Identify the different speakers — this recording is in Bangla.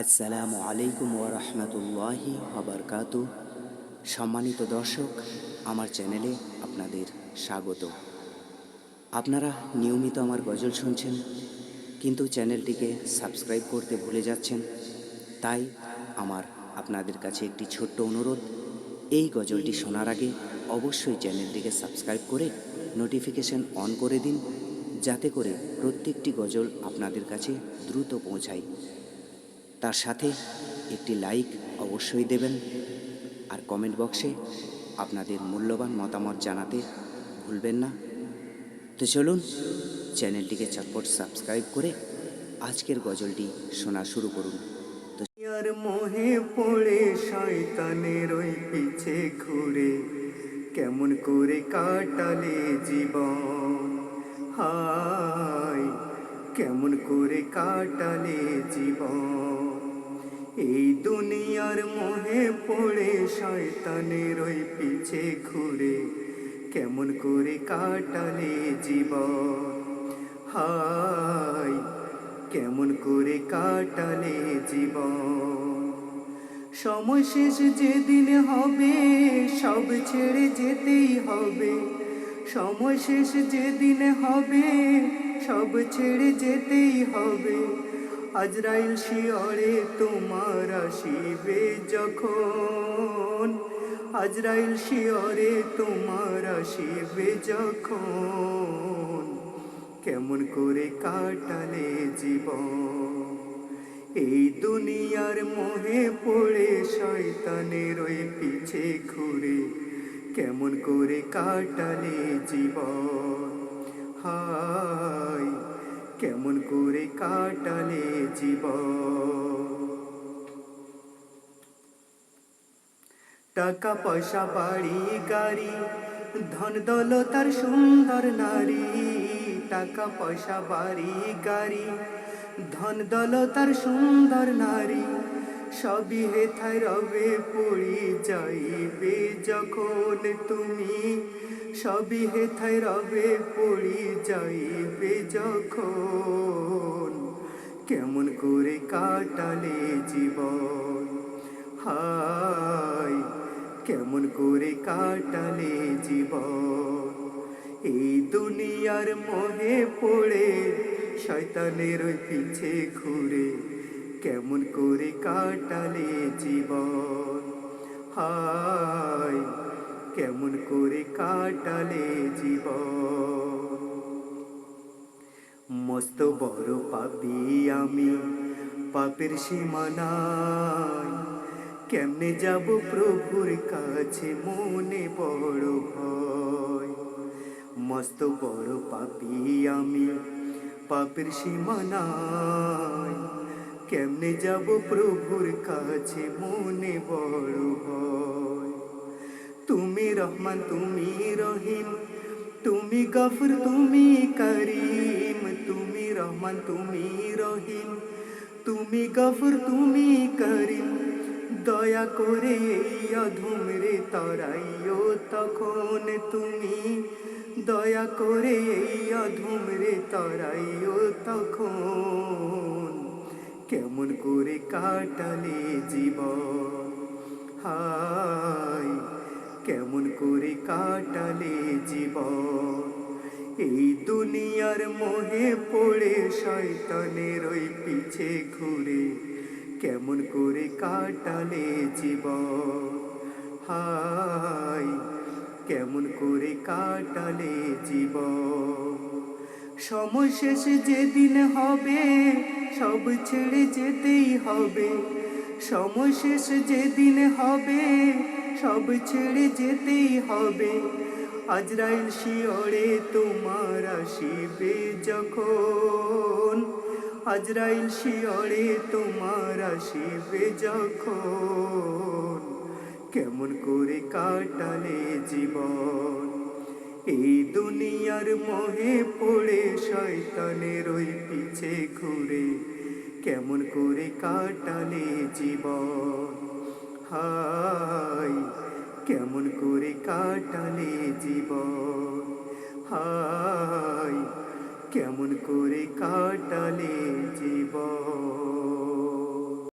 Speaker 1: আসসালামু আলাইকুম ওরহমতুল্লাহি আবরকাত সম্মানিত দর্শক, আমার চ্যানেলে আপনাদের স্বাগত। আপনারা নিয়মিত আমার গজল শুনছেন, কিন্তু চ্যানেলটিকে সাবস্ক্রাইব করতে ভুলে যাচ্ছেন, তাই আমার আপনাদের কাছে একটি ছোট্ট অনুরোধ, এই গজলটি শোনার আগে অবশ্যই চ্যানেলটিকে সাবস্ক্রাইব করে নোটিফিকেশন অন করে দিন, যাতে করে প্রত্যেকটি গজল আপনাদের কাছে দ্রুত পৌঁছায়। তার সাথে একটি লাইক অবশ্যই দেবেন। আর কমেন্ট বক্সে আপনাদের মূল্যবান মতামত জানাতে ভুলবেন না। তো চলুন চ্যানেলটিকে চটপট সাবস্ক্রাইব করে আজকের গজলটি শোনা শুরু করুন।
Speaker 2: আর মোহে পড়ে শয়তানের ওই পিছে ঘুরে, কেমন করে কাটালে জীবন? হায়, কেমন করে কাটালে জীবন? এই দুনিয়ার মোহে পড়ে শয়তানের ওই পিছে ঘুরে, কেমন করে কাটালে জীবন? হায়, কেমন করে কাটালে জীবন? সময় শেষ যেদিন হবে, সব ছেড়ে যেতেই হবে। সময় শেষ যেদিন হবে, সব ছেড়ে যেতেই হবে। আজরাইল শিয়রে তোমার আসিবে যখন। আজরাইল শিয়রে তোমার আসিবে যখন। কেমন করে কাটালে জীবন। এই দুনিয়ার মোহে পড়ে শয়তানের ওই পিছে ঘুরে। কেমন করে কাটালে জীবন। হায় কেমন করে কাটালে জীবন? টাকা পয়সা বাড়ি, গাড়ি, ধন দৌলতার সুন্দর নারী। টাকা পয়সা বাড়ি, গাড়ি, ধন দৌলতার সুন্দর নারী। সবই হেথায় রবে, পড়ি যাইবে যখন তুমি সবই হেথায় রবে পড়ি যাইবে যখন। কেমন করে কাটালে জীবন? হায়, কেমন করে কাটালে জীবন? এই দুনিয়ার মোহে পড়ে শয়তানের ওই পিছে ঘুরে, কেমন করে কাটালে জীবন? হায় কেমন করে কাটালে জীবন? মস্ত বড় পাপি আমি, পাপের সীমানায়। কেমনে যাব প্রভুর কাছে মনে বড় ভয়? মস্ত বড় পাপি আমি, পাপের সীমানায়। কেমনে যাব প্রভুর কাছে মনে বড় ভয়? তুমি রহমান, তুমি রহিম। তুমি গফর, তুমি করিম। তুমি রহমান, তুমি রহিম। তুমি গফর, তুমি করিম। দয়া করে এই অধুমরে তরাইও তখন তুমি। দয়া করে এই অধুমরে তরাইও তখন। কেমন করে কাটালে জীবন? হায়! কেমন করে কাটালে জীবন? এই দুনিয়ার মোহে পড়ে শয়তানের ওই পিছে ঘুরে, কেমন করে কাটালে জীবন? হাই কেমন করে কাটালে জীবন? সময় শেষ যেদিন হবে, সব ছেড়ে যেতেই হবে। সময় শেষ যেদিন হবে সব ছেড়ে যেতেই হবে। আজরাইল শিয়রে তোমার আসিবে যখন। আজরাইল শিয়রে তোমার আসিবে যখন। কেমন করে কাটালে জীবন। এই দুনিয়ার মোহে পড়ে শয়তানের ওই পিছে ঘুরে। কেমন করে কাটালে জীবন। হায় কেমন করে কাটালে জীবন? হাই কেমন করে কাটালে জীবন?